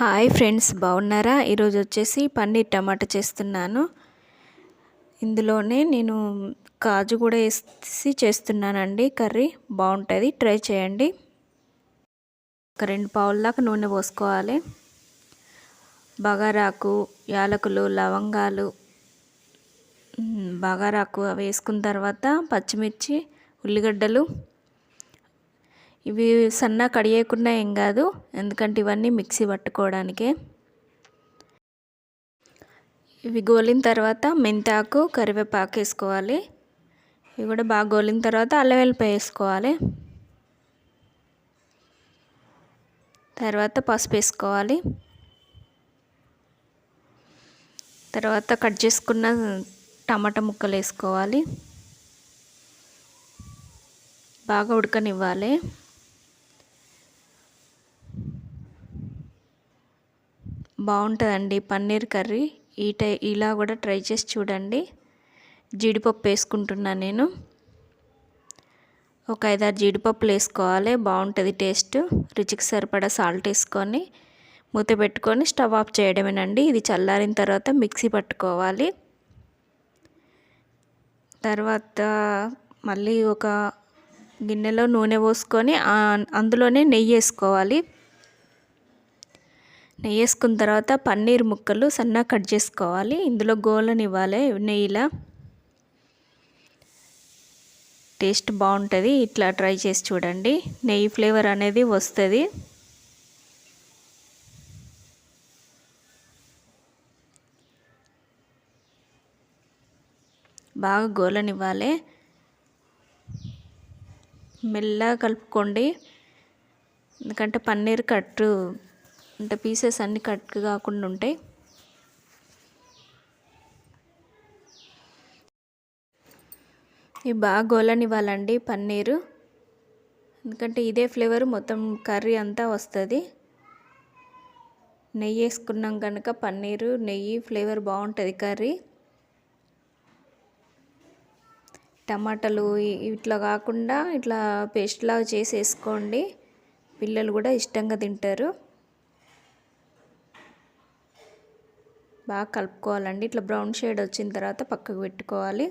Hi friends బాగున్నారా? ఈరోజు వచ్చేసి పన్నీర్ టమాటా చేస్తున్నాను. ఇందులోనే నేను కాజు కూడా వేసి చేస్తున్నానండి. కర్రీ బాగుంటుంది ట్రై చేయండి. ఒక రెండు పావుల దాకా నూనె పోసుకోవాలి. బగారాకు యాలకులు లవంగాలు బగారాకు వేసుకున్న తర్వాత పచ్చిమిర్చి ఉల్లిగడ్డలు ఇవి సన్న కడియకుండా ఏం కాదు. ఎందుకంటే ఇవన్నీ మిక్సీ పట్టుకోవడానికే. ఇవి గోలిన తర్వాత మెంతాకు కరివేపాకు వేసుకోవాలి. ఇవి కూడా బాగా గోలిన తర్వాత అల్లం వెల్లిపాయ వేసుకోవాలి. తర్వాత పసుపు వేసుకోవాలి. తర్వాత కట్ చేసుకున్న టమాటా ముక్కలు వేసుకోవాలి. బాగా ఉడకనివ్వాలి. బాగుంటుందండి. పన్నీర్ కర్రీ. ఈ టై ఇలా కూడా ట్రై చేసి చూడండి. జీడిపప్పు వేసుకుంటున్నాను నేను. ఒక ఐదారు జీడిపప్పులు వేసుకోవాలి. బాగుంటుంది టేస్ట్. రుచికి సరిపడా సాల్ట్ వేసుకొని మూత పెట్టుకొని స్టవ్ ఆఫ్ చేయడమేనండి. ఇది చల్లారిన తర్వాత మిక్సీ పట్టుకోవాలి. తర్వాత మళ్ళీ ఒక గిన్నెలో నూనె పోసుకొని అందులోనే నెయ్యి వేసుకోవాలి. నెయ్యి వేసుకున్న తర్వాత పన్నీర్ ముక్కలు సన్నగా కట్ చేసుకోవాలి. ఇందులో గోలనివ్వాలి నెయ్యిలా. టేస్ట్ బాగుంటుంది. ఇట్లా ట్రై చేసి చూడండి. నెయ్యి ఫ్లేవర్ అనేది వస్తుంది. బాగా గోలనివ్వాలి. మెల్లగా కలుపుకోండి. ఎందుకంటే పన్నీర్ కట్టు అంటే పీసెస్ అన్నీ కట్ కాకుండా ఉంటాయి. ఇవి బాగా గోలనివ్వాలండి పన్నీరు. ఎందుకంటే ఇదే ఫ్లేవర్ మొత్తం కర్రీ అంతా వస్తుంది. నెయ్యి వేసుకున్నాం కనుక పన్నీరు నెయ్యి ఫ్లేవర్ బాగుంటుంది కర్రీ. టమాటాలు ఇట్లా కాకుండా ఇట్లా పేస్ట్లాగా చేసేసుకోండి. చేసి వేసుకోండి పిల్లలు కూడా ఇష్టంగా తింటారు. బాగా కలుపుకోవాలండి. ఇట్లా బ్రౌన్ షేడ్ వచ్చిన తర్వాత పక్కకు పెట్టుకోవాలి.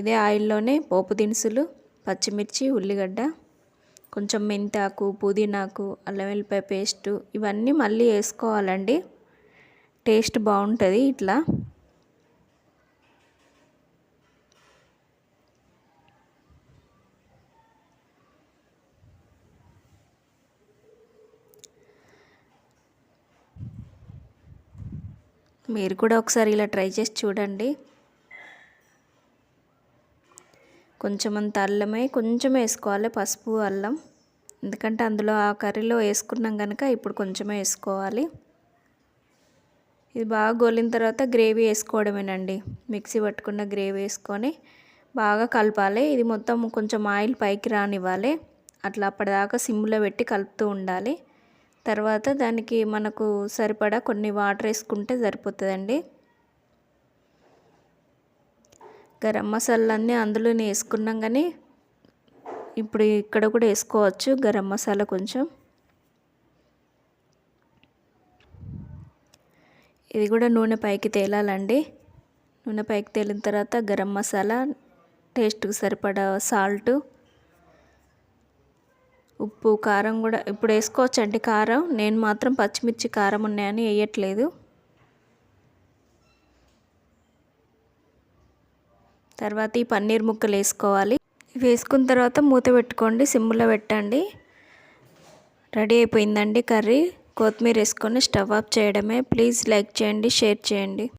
ఇదే ఆయిల్లోనే పోపు దినుసులు పచ్చిమిర్చి ఉల్లిగడ్డ కొంచెం మెంతాకు పుదీనాకు అల్లం వెల్లిపాయ పేస్టు ఇవన్నీ మళ్ళీ వేసుకోవాలండి. టేస్ట్ బాగుంటుంది ఇట్లా. మీరు కూడా ఒకసారి ఇలా ట్రై చేసి చూడండి. కొంచెం అంత అల్లమే కొంచెం వేసుకోవాలి పసుపు అల్లం. ఎందుకంటే అందులో ఆ కర్రీలో వేసుకున్నాం కనుక ఇప్పుడు కొంచెమే వేసుకోవాలి. ఇది బాగా గోలిన తర్వాత గ్రేవీ వేసుకోవడమేనండి. మిక్సీ పట్టుకున్న గ్రేవీ వేసుకొని బాగా కలపాలి. ఇది మొత్తం కొంచెం ఆయిల్ పైకి రానివ్వాలి. అట్లా అప్పటిదాకా సిమ్లో పెట్టి కలుపుతూ ఉండాలి. తర్వాత దానికి మనకు సరిపడా కొన్ని వాటర్ వేసుకుంటే సరిపోతుందండి. గరం మసాలాలన్నీ అందులోనే వేసుకున్నాం కానీ ఇప్పుడు ఇక్కడ కూడా వేసుకోవచ్చు గరం మసాలా కొంచెం. ఇది కూడా నూనె పైకి తేలాలండి. నూనె పైకి తేలిన తర్వాత గరం మసాలా టేస్ట్కి సరిపడా సాల్టు ఉప్పు కారం కూడా ఇప్పుడు వేసుకోవచ్చండి కారం. నేను మాత్రం పచ్చిమిర్చి కారం ఉన్నాయని వేయట్లేదు. తర్వాత ఈ పన్నీర్ ముక్కలు వేసుకోవాలి. వేసుకున్న తర్వాత మూత పెట్టుకోండి సిమ్లో పెట్టండి. రెడీ అయిపోయిందండి కర్రీ. కొత్తిమీర వేసుకొని స్టవ్ ఆఫ్ చేయడమే. ప్లీజ్ లైక్ చేయండి షేర్ చేయండి.